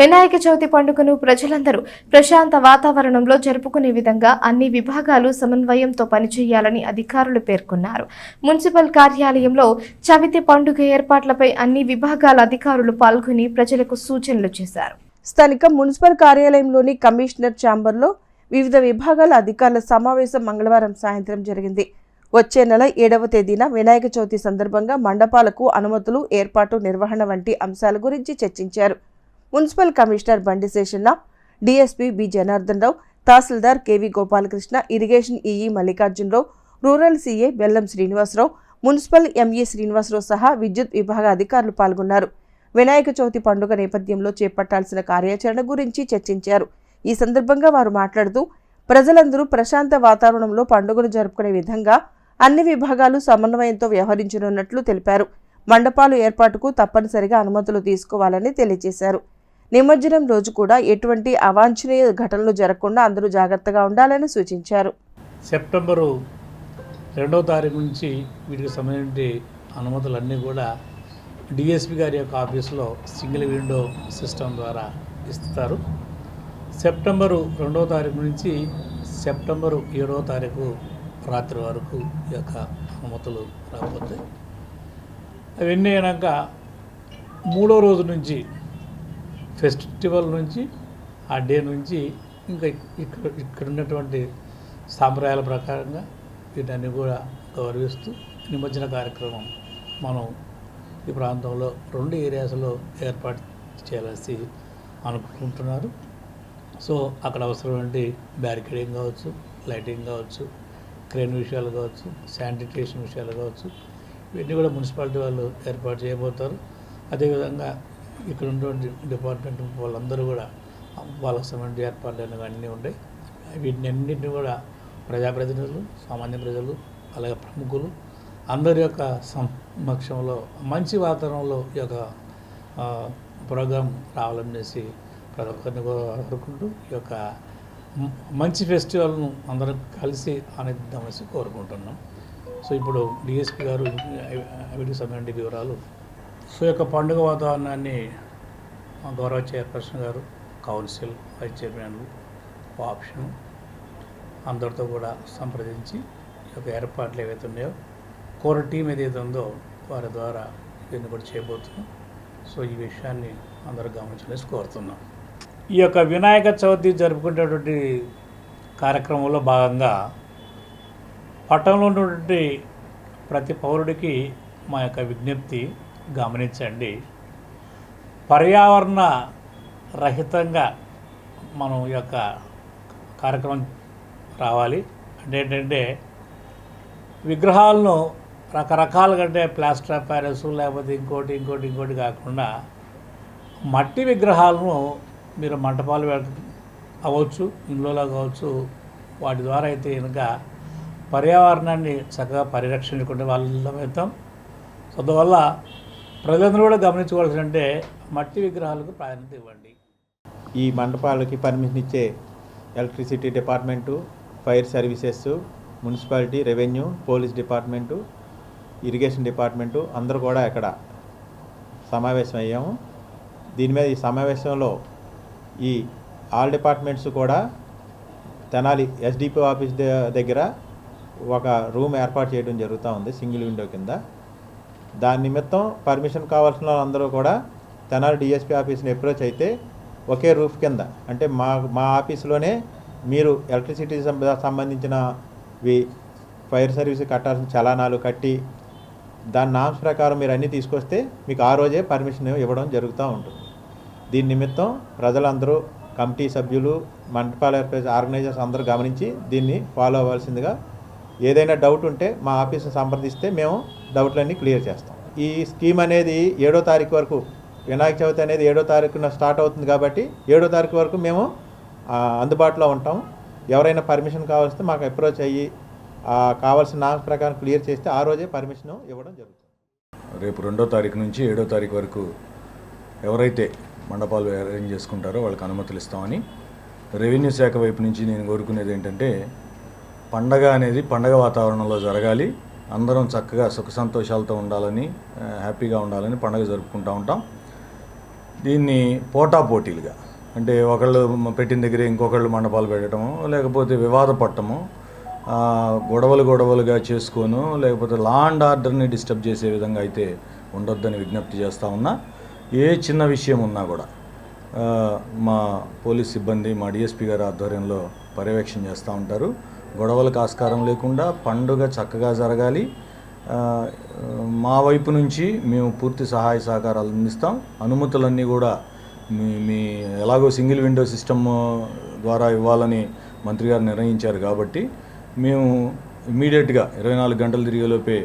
వినాయక చవితి పండుగను ప్రజలందరూ ప్రశాంత వాతావరణంలో జరుపుకునే విధంగా అన్ని విభాగాలు సమన్వయంతో పనిచేయాలని అధికారులు పేర్కొన్నారు. మున్సిపల్ కార్యాలయంలో చవితి పండుగ ఏర్పాట్లపై అన్ని విభాగాల అధికారులు పాల్గొని ప్రజలకు సూచనలు చేశారు. స్థానిక మున్సిపల్ కార్యాలయంలోని కమిషనర్ ఛాంబర్లో వివిధ విభాగాల అధికారుల సమావేశం మంగళవారం సాయంత్రం జరిగింది. వచ్చే నెల ఏడవ తేదీన వినాయక చవితి సందర్భంగా మండపాలకు అనుమతులు ఏర్పాటు నిర్వహణ వంటి అంశాల గురించి చర్చించారు. Municipal commissioner Bandi Seshanna DSP B Janardhan Rao tahsildar KV Gopalakrishna irrigation EE Mallikarjunarao rural CA Bellam Srinivasarao municipal ME Srinivasarao సహా విద్యుత్ విభాగ అధికారులు పాల్గొన్నారు. వినాయక చవితి పండుగ నేపథ్యంలో చేపట్టాల్సిన కార్యాచరణ గురించి చర్చించారు. ఈ సందర్భంగా వారు మాట్లాడుతూ ప్రజలందరూ ప్రశాంత వాతావరణంలో పండుగను జరుపుకునే విధంగా అన్ని విభాగాలు సమన్వయంతో వ్యవహరించనున్నట్లు తెలిపారు. మండపాలు ఏర్పాటుకు తప్పనిసరిగా అనుమతులు తీసుకోవాలని తెలియజేశారు. నిమజ్జనం రోజు కూడా ఎటువంటి అవాంఛనీయ ఘటనలు జరగకుండా అందరూ జాగ్రత్తగా ఉండాలని సూచించారు. సెప్టెంబరు రెండవ తారీఖు నుంచి వీటికి సంబంధించి అనుమతులన్నీ కూడా డిఎస్పి గారి యొక్క ఆఫీసులో సింగిల్ విండో సిస్టమ్ ద్వారా ఇస్తారు. సెప్టెంబరు రెండవ తారీఖు నుంచి సెప్టెంబరు ఏడవ తారీఖు రాత్రి వరకు ఈ యొక్క అనుమతులు రాకపోతాయి అవన్నీ అయినాక మూడో రోజు నుంచి ఫెస్టివల్ నుంచి ఆ డే నుంచి ఇంకా ఇక్కడ ఇక్కడ ఉన్నటువంటి సాంప్రదాయాల ప్రకారంగా వీటన్ని కూడా గౌరవిస్తూ నిమజ్జన కార్యక్రమం మనం ఈ ప్రాంతంలో రెండు ఏరియాస్లో ఏర్పాటు చేయాల్సి అనుకుంటున్నారు. సో అక్కడ అవసరమైన బ్యారికేడింగ్ కావచ్చు లైటింగ్ కావచ్చు క్రేన్ విషయాలు కావచ్చు శానిటేషన్ విషయాలు కావచ్చు ఇవన్నీ కూడా మున్సిపాలిటీ వాళ్ళు ఏర్పాటు చేయబోతారు. అదేవిధంగా ఇక్కడ ఉన్నటువంటి డిపార్ట్మెంట్ వాళ్ళందరూ కూడా వాళ్ళకి సంబంధించిన ఏర్పాట్లు అనేవి అన్నీ ఉంటాయి వీటిని అన్నింటినీ కూడా ప్రజాప్రతినిధులు సామాన్య ప్రజలు అలాగే ప్రముఖులు అందరి యొక్క సమక్షంలో మంచి వాతావరణంలో ఈ యొక్క ప్రోగ్రాం రావాలనేసి ప్రతి ఒక్కరిని కోరుకుంటూ ఈ యొక్క మంచి ఫెస్టివల్ను అందరం కలిసి ఆనందిద్దామనేసి కోరుకుంటున్నాం సో ఇప్పుడు డిఎస్పి గారు వీటికి సంబంధించిన వివరాలు సో యొక్క పండుగ వాతావరణాన్ని మా గౌరవ చైర్పర్సన్ గారు కౌన్సిల్ వైస్ చైర్మన్లు ఆప్షన్ అందరితో కూడా సంప్రదించి ఈ యొక్క ఏర్పాట్లు ఏవైతే ఉన్నాయో కోర్ టీం ఏదైతే ఉందో వారి ద్వారా దీన్ని కూడా చేయబోతున్నాం. సో ఈ విషయాన్ని అందరూ గమనించలేసి కోరుతున్నాం. ఈ యొక్క వినాయక చవితి జరుపుకునేటువంటి కార్యక్రమంలో భాగంగా పట్టణంలో ఉన్నటువంటి ప్రతి పౌరుడికి మా యొక్క విజ్ఞప్తి గమనించండి. పర్యావరణ రహితంగా మనం ఈ యొక్క కార్యక్రమం రావాలి. అంటే ఏంటంటే విగ్రహాలను రకరకాలుగా అంటే ప్లాస్టర్ ఆఫ్ ప్యారిస్ లేకపోతే ఇంకోటి ఇంకోటి ఇంకోటి కాకుండా మట్టి విగ్రహాలను మీరు మంటపాలు అవ్వచ్చు ఇండ్లలో కావచ్చు వాటి ద్వారా అయితే కనుక పర్యావరణాన్ని చక్కగా పరిరక్షించుకుంటే వాళ్ళ వెళ్తాం సో అందువల్ల ప్రజలందరూ కూడా గమనించుకోవాల్సి అంటే మట్టి విగ్రహాలకు ప్రాధాన్యత ఇవ్వండి. ఈ మండపాలకి పర్మిషన్ ఇచ్చే electricity department fire services municipality revenue police department irrigation department అందరూ కూడా ఇక్కడ సమావేశం అయ్యాము దీని మీద ఈ సమావేశంలో ఈ ఆల్ డిపార్ట్మెంట్స్ కూడా తెనాలి ఎస్డిపి ఆఫీస్ దగ్గర ఒక రూమ్ ఏర్పాటు చేయడం జరుగుతూ ఉంది సింగిల్ విండో కింద. దాని నిమిత్తం పర్మిషన్ కావాల్సిన వాళ్ళందరూ కూడా తెనాలి డిఎస్పీ ఆఫీస్ని అప్రోచ్ అయితే ఒకే రూఫ్ కింద అంటే మా మా ఆఫీస్లోనే మీరు ఎలక్ట్రిసిటీ సంబంధించిన వి ఫైర్ సర్వీస్ కట్టాల్సిన చలానాలు కట్టి దాని నామ్స్ ప్రకారం మీరు అన్నీ తీసుకొస్తే మీకు ఆ రోజే పర్మిషన్ ఇవ్వడం జరుగుతూ ఉంటుంది. దీని నిమిత్తం ప్రజలందరూ కమిటీ సభ్యులు మండపాల ఆర్గనైజర్స్ అందరూ గమనించి దీన్ని ఫాలో అవ్వాల్సిందిగా ఏదైనా డౌట్ ఉంటే మా ఆఫీస్ని సంప్రదిస్తే మేము డౌట్లన్నీ క్లియర్ చేస్తాం. ఈ స్కీమ్ అనేది ఏడో తారీఖు వరకు వినాయక చవితి అనేది ఏడో తారీఖున స్టార్ట్ అవుతుంది కాబట్టి ఏడో తారీఖు వరకు మేము అందుబాటులో ఉంటాం. ఎవరైనా పర్మిషన్ కావాల్స్తే మాకు అప్రోచ్ అయ్యి కావాల్సిన నామ్స్ ప్రకారం క్లియర్ చేస్తే ఆ రోజే పర్మిషన్ ఇవ్వడం జరుగుతుంది. రేపు రెండో తారీఖు నుంచి ఏడో తారీఖు వరకు ఎవరైతే మండపాలు అరేంజ్ చేసుకుంటారో వాళ్ళకి అనుమతులు ఇస్తామని రెవెన్యూ శాఖ వైపు నుంచి నేను కోరుకునేది ఏంటంటే పండగ అనేది పండగ వాతావరణంలో జరగాలి. అందరం చక్కగా సుఖ సంతోషాలతో ఉండాలని హ్యాపీగా ఉండాలని పండగ జరుపుకుంటూ ఉంటాం. దీన్ని పోటా పోటీలుగా అంటే ఒకళ్ళు పెట్టిన దగ్గర ఇంకొకళ్ళు మండపాలు పెట్టడము లేకపోతే వివాద పట్టము గొడవలు గొడవలుగా చేసుకోను లేకపోతే లా అండ్ ఆర్డర్ని డిస్టర్బ్ చేసే విధంగా అయితే ఉండొద్దని విజ్ఞప్తి చేస్తూ ఉన్నా. ఏ చిన్న విషయం ఉన్నా కూడా మా పోలీస్ సిబ్బంది మా డిఎస్పీ గారి ఆధ్వర్యంలో పర్యవేక్షణ చేస్తూ ఉంటారు. గొడవలకు ఆస్కారం లేకుండా పండుగ చక్కగా జరగాలి. మా వైపు నుంచి మేము పూర్తి సహాయ సహకారాలు అందిస్తాం. అనుమతులన్నీ కూడా మీ మీ ఎలాగో సింగిల్ విండో సిస్టమ్ ద్వారా ఇవ్వాలని మంత్రి గారు నిర్ణయించారు కాబట్టి మేము ఇమీడియట్గా ఇరవై నాలుగు గంటలు తిరిగేలోపే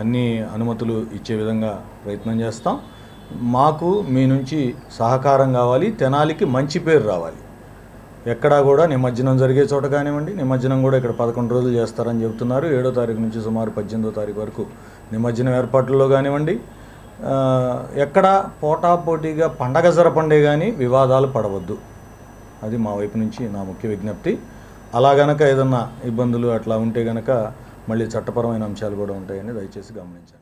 అన్ని అనుమతులు ఇచ్చే విధంగా ప్రయత్నం చేస్తాం. మాకు మీ నుంచి సహకారం కావాలి. తెనాలికి మంచి పేరు రావాలి. ఎక్కడా కూడా నిమజ్జనం జరిగే చోట కానివ్వండి నిమజ్జనం కూడా ఇక్కడ పదకొండు రోజులు చేస్తారని చెబుతున్నారు. ఏడో తారీఖు నుంచి సుమారు పద్దెనిమిదో తారీఖు వరకు నిమజ్జనం ఏర్పాట్లలో కానివ్వండి ఎక్కడ పోటాపోటీగా పండగ జరపండే కానీ వివాదాలు పడవద్దు. అది మా వైపు నుంచి నా ముఖ్య విజ్ఞప్తి. అలా గనక ఏదన్నా ఇబ్బందులు అట్లా ఉంటే గనక మళ్ళీ చట్టపరమైన అంశాలు కూడా ఉంటాయని దయచేసి గమనించండి.